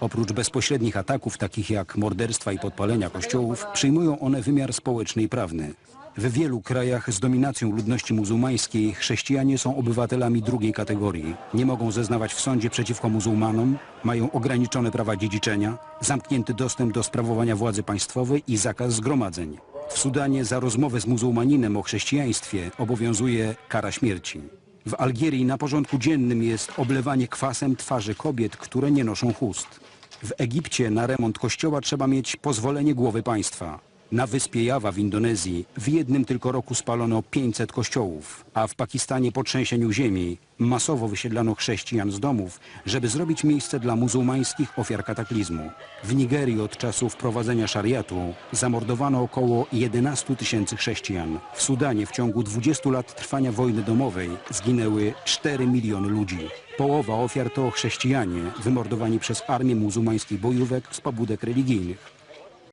Oprócz bezpośrednich ataków, takich jak morderstwa i podpalenia kościołów, przyjmują one wymiar społeczny i prawny. W wielu krajach z dominacją ludności muzułmańskiej chrześcijanie są obywatelami drugiej kategorii. Nie mogą zeznawać w sądzie przeciwko muzułmanom, mają ograniczone prawa dziedziczenia, zamknięty dostęp do sprawowania władzy państwowej i zakaz zgromadzeń. W Sudanie za rozmowę z muzułmaninem o chrześcijaństwie obowiązuje kara śmierci. W Algierii na porządku dziennym jest oblewanie kwasem twarzy kobiet, które nie noszą chust. W Egipcie na remont kościoła trzeba mieć pozwolenie głowy państwa. Na wyspie Jawa w Indonezji w jednym tylko roku spalono 500 kościołów, a w Pakistanie po trzęsieniu ziemi masowo wysiedlano chrześcijan z domów, żeby zrobić miejsce dla muzułmańskich ofiar kataklizmu. W Nigerii od czasu wprowadzenia szariatu zamordowano około 11 tysięcy chrześcijan. W Sudanie w ciągu 20 lat trwania wojny domowej zginęły 4 miliony ludzi. Połowa ofiar to chrześcijanie wymordowani przez armię muzułmańskich bojówek z pobudek religijnych.